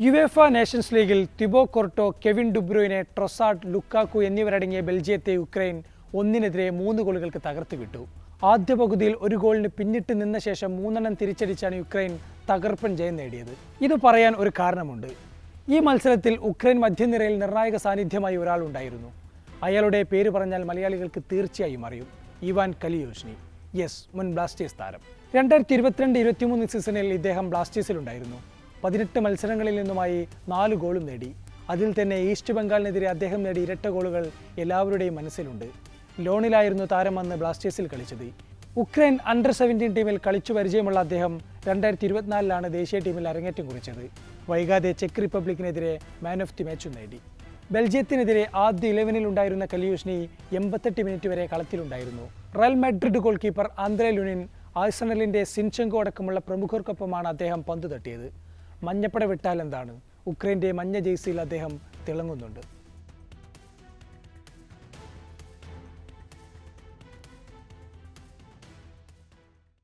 UEFA Nations ലീഗിൽ Thibaut Courtois Kevin De Bruyne Trossard Lukaku എന്നിവരടങ്ങിയ ബെൽജിയത്തെ യുക്രൈൻ ഒന്നിനെതിരെ മൂന്ന് ഗോളുകൾക്ക് തകർത്ത് വിട്ടു. ആദ്യ പകുതിയിൽ ഒരു ഗോളിന് പിന്നിട്ട് നിന്ന ശേഷം മൂന്നെണ്ണം തിരിച്ചടിച്ചാണ് യുക്രൈൻ തകർപ്പൻ ജയം നേടിയത്. ഇത് പറയാൻ ഒരു കാരണമുണ്ട്. ഈ മത്സരത്തിൽ ഉക്രൈൻ മധ്യനിരയിൽ നിർണായക സാന്നിധ്യമായി ഒരാളുണ്ടായിരുന്നു അയാളുടെ പേര് പറഞ്ഞാൽ മലയാളികൾക്ക് തീർച്ചയായും അറിയും. Ivan Kalyuzhnyi. യെസ് മുൻ ബ്ലാസ്റ്റേഴ്സ് താരം. രണ്ടായിരത്തി ഇരുപത്തിരണ്ട് ഇരുപത്തിമൂന്ന് സീസണിൽ ഇദ്ദേഹം ബ്ലാസ്റ്റേഴ്സിലുണ്ടായിരുന്നു. പതിനെട്ട് മത്സരങ്ങളിൽ നിന്നുമായി നാല് ഗോളും നേടി. അതിൽ തന്നെ ഈസ്റ്റ് ബംഗാളിനെതിരെ അദ്ദേഹം നേടി ഇരട്ട ഗോളുകൾ എല്ലാവരുടെയും മനസ്സിലുണ്ട്. ലോണിലായിരുന്നു താരം അന്ന് ബ്ലാസ്റ്റേഴ്സിൽ കളിച്ചത്. ഉക്രൈൻ അണ്ടർ സെവന്റീൻ ടീമിൽ കളിച്ചു പരിചയമുള്ള അദ്ദേഹം രണ്ടായിരത്തി ഇരുപത്തിനാലിലാണ് ദേശീയ ടീമിൽ അരങ്ങേറ്റം കുറിച്ചത്. വൈകാതെ ചെക്ക് റിപ്പബ്ലിക്കിനെതിരെ മാൻ ഓഫ് ദി മാച്ചും നേടി. ബെൽജിയത്തിനെതിരെ ആദ്യ ഇലവനിൽ ഉണ്ടായിരുന്ന കലിയൂഷ്നി എൺപത്തെട്ട് മിനിറ്റ് വരെ കളത്തിലുണ്ടായിരുന്നു. Real Madrid goalkeeper Andriy Lunin ആഴ്സണലിന്റെ Zinchenko അടക്കമുള്ള പ്രമുഖർക്കൊപ്പമാണ് അദ്ദേഹം പന്ത് തട്ടിയത്. മഞ്ഞപ്പട വിട്ടാൽ എന്താണ്? ഉക്രൈന്റെ മഞ്ഞ ജേഴ്സിയിൽ അദ്ദേഹം തിളങ്ങുന്നുണ്ട്.